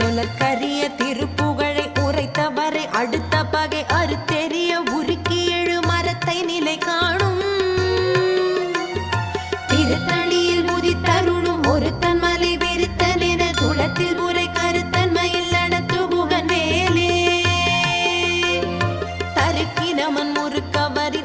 சுழற்கரிய திருப்புகழை உரைத்தவரை அடுத்த பகை அறுத்தெறிய உருக்கி எழு மரத்தை நிலை காணும். திருத்தணியில் முதி தருணும் ஒருத்தன் மலை வெறித்தன் என குளத்தில் முறை கருத்தன்மையில் நடத்துபுகன் மேலே. தருக்கி நமன் முறுக்கவரி